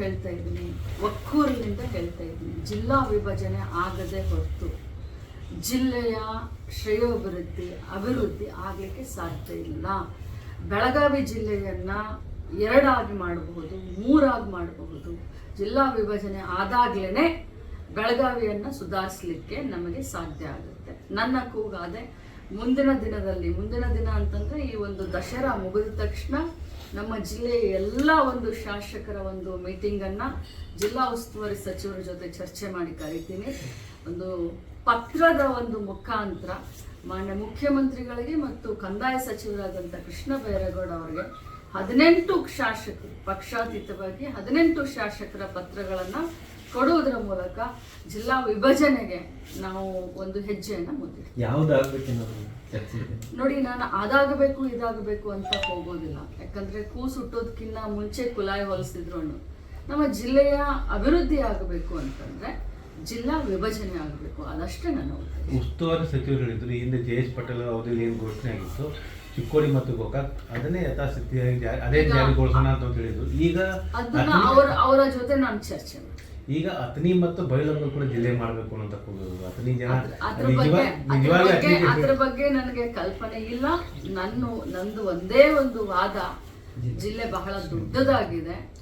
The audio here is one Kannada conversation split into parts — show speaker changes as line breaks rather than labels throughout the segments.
ಹೇಳ್ತಾ ಇದ್ದೀನಿ. ಒಕ್ಕೂರಿನಿಂದ ಹೇಳ್ತಾ ಇದ್ದೀನಿ. ಜಿಲ್ಲಾ ವಿಭಜನೆ ಆಗದೆ ಹೊರತು ಜಿಲ್ಲೆಯ ಶ್ರೇಯೋಭಿವೃದ್ಧಿ, ಅಭಿವೃದ್ಧಿ ಆಗಲಿಕ್ಕೆ ಸಾಧ್ಯ ಇಲ್ಲ. ಬೆಳಗಾವಿ ಜಿಲ್ಲೆಯನ್ನ ಎರಡಾಗಿ ಮಾಡಬಹುದು, ಮೂರಾಗಿ ಮಾಡಬಹುದು. ಜಿಲ್ಲಾ ವಿಭಜನೆ ಆದಾಗ್ಲೇ ಬೆಳಗಾವಿಯನ್ನ ಸುಧಾರಿಸಲಿಕ್ಕೆ ನಮಗೆ ಸಾಧ್ಯ ಆಗುತ್ತೆ. ನನ್ನ ಕೂಗಾದೆ ಮುಂದಿನ ದಿನದಲ್ಲಿ, ಮುಂದಿನ ದಿನ ಅಂತಂದ್ರೆ ಈ ಒಂದು ದಸರಾ ಮುಗಿದ ತಕ್ಷಣ ನಮ್ಮ ಜಿಲ್ಲೆಯ ಎಲ್ಲ ಒಂದು ಶಾಸಕರ ಒಂದು ಮೀಟಿಂಗನ್ನು ಜಿಲ್ಲಾ ಉಸ್ತುವಾರಿ ಸಚಿವರ ಜೊತೆ ಚರ್ಚೆ ಮಾಡಿ ಕರಿತೀನಿ. ಒಂದು ಪತ್ರದ ಒಂದು ಮುಖಾಂತರ ಮಾನ್ಯ ಮುಖ್ಯಮಂತ್ರಿಗಳಿಗೆ ಮತ್ತು ಕಂದಾಯ ಸಚಿವರಾದಂಥ ಕೃಷ್ಣ ಬೈರೇಗೌಡ ಅವರಿಗೆ ಹದಿನೆಂಟು ಶಾಸಕರು, ಪಕ್ಷಾತೀತವಾಗಿ ಹದಿನೆಂಟು ಶಾಸಕರ ಪತ್ರಗಳನ್ನು ಕೊಡುವುದರ ಮೂಲಕ ಜಿಲ್ಲಾ ವಿಭಜನೆಗೆ ನಾವು ಒಂದು ಹೆಜ್ಜೆಯನ್ನು
ಯಾವ್ದಾಗ್ಬೇಕು ಇದೆ
ನೋಡಿ ನಾನು ಅದಾಗಬೇಕು ಇದಾಗಬೇಕು ಅಂತ ಹೋಗೋದಿಲ್ಲ. ಯಾಕಂದ್ರೆ ಕೂಸು ಹುಟ್ಟೋದಕ್ಕಿಂತ ಮುಂಚೆ ಕುಲಾಯಿ ಹೊಲಿಸಿದ್ರು ನಮ್ಮ ಜಿಲ್ಲೆಯ ಅಭಿವೃದ್ಧಿ ಆಗಬೇಕು ಅಂತಂದ್ರೆ ಜಿಲ್ಲಾ ವಿಭಜನೆ ಆಗಬೇಕು. ಅದಷ್ಟೇ ನಾನು
ಉಸ್ತುವಾರಿ ಸಚಿವರು ಹೇಳಿದ್ರು ಈ ಹಿಂದೆ ಜೆ ಎಸ್ ಪಟೇಲ್ ಅವಧಿಯಲ್ಲಿ ಏನು ಘೋಷಣೆ ಆಗಿತ್ತು? ಚಿಕ್ಕೋಡಿ ಮತ್ತು ಗೋಕಾಕ್. ಅದನ್ನೇ ಯಥಾಸ್ಥಿತಿಯಾಗಿ ಅದೇ
ಈಗ
ಜಾರಿಗೊಳಿಸೋಣ ಅಂತ ಹೇಳಿದ್ರು. ಈಗ
ಅವರ ಅವರ ಜೊತೆ ನಾನು ಚರ್ಚೆ
ಈಗ ಅತನಿ ಮತ್ತು ಬಯಲನ್ನು ಕೂಡ ಜಿಲ್ಲೆ ಮಾಡಬೇಕು ಅಂತ ಕೂಗೋದು. ಅತನಿ ಜನ
ಅದ್ರ- ಬಗ್ಗೆ ಅದ್ರ ಬಗ್ಗೆ ಅದ್ರ ಬಗ್ಗೆ ನನಗೆ ಕಲ್ಪನೆ ಇಲ್ಲ. ನನ್ನ ನಂದು ಒಂದೇ ಒಂದು ವಾದ ಜಿಲ್ಲೆ ಬಹಳ ದೊಡ್ಡದಾಗಿದೆ.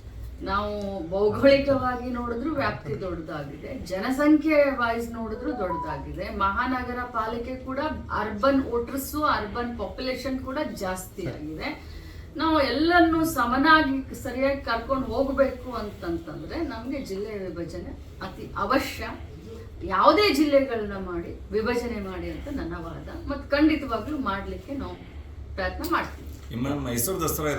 ನಾವು ಭೌಗೋಳಿಕವಾಗಿ ನೋಡಿದ್ರು ವ್ಯಾಪ್ತಿ ದೊಡ್ಡದಾಗಿದೆ. ಜನಸಂಖ್ಯೆ ವೈಸ್ ನೋಡಿದ್ರು ದೊಡ್ಡದಾಗಿದೆ. ಮಹಾನಗರ ಪಾಲಿಕೆ ಕೂಡ ಅರ್ಬನ್ ವೋಟರ್ಸು ಅರ್ಬನ್ ಪಾಪ್ಯುಲೇಷನ್ ಕೂಡ ಜಾಸ್ತಿ ಆಗಿದೆ. ನಾವು ಎಲ್ಲರನ್ನೂ ಸಮನಾಗಿ ಸರಿಯಾಗಿ ಕರ್ಕೊಂಡು ಹೋಗಬೇಕು ಅಂತಂತಂದ್ರೆ ನಮಗೆ ಜಿಲ್ಲೆ ವಿಭಜನೆ ಅತಿ ಅವಶ್ಯ. ಯಾವುದೇ ಜಿಲ್ಲೆಗಳನ್ನ ಮಾಡಿ ವಿಭಜನೆ ಮಾಡಿ ಅಂತ ನನ್ನ ವಾದ. ಮತ್ತು ಖಂಡಿತವಾಗ್ಲೂ ಮಾಡಲಿಕ್ಕೆ ನಾವು ಪ್ರಯತ್ನ ಮಾಡ್ತೀವಿ.
ಮೈಸೂರು ದಸರಾ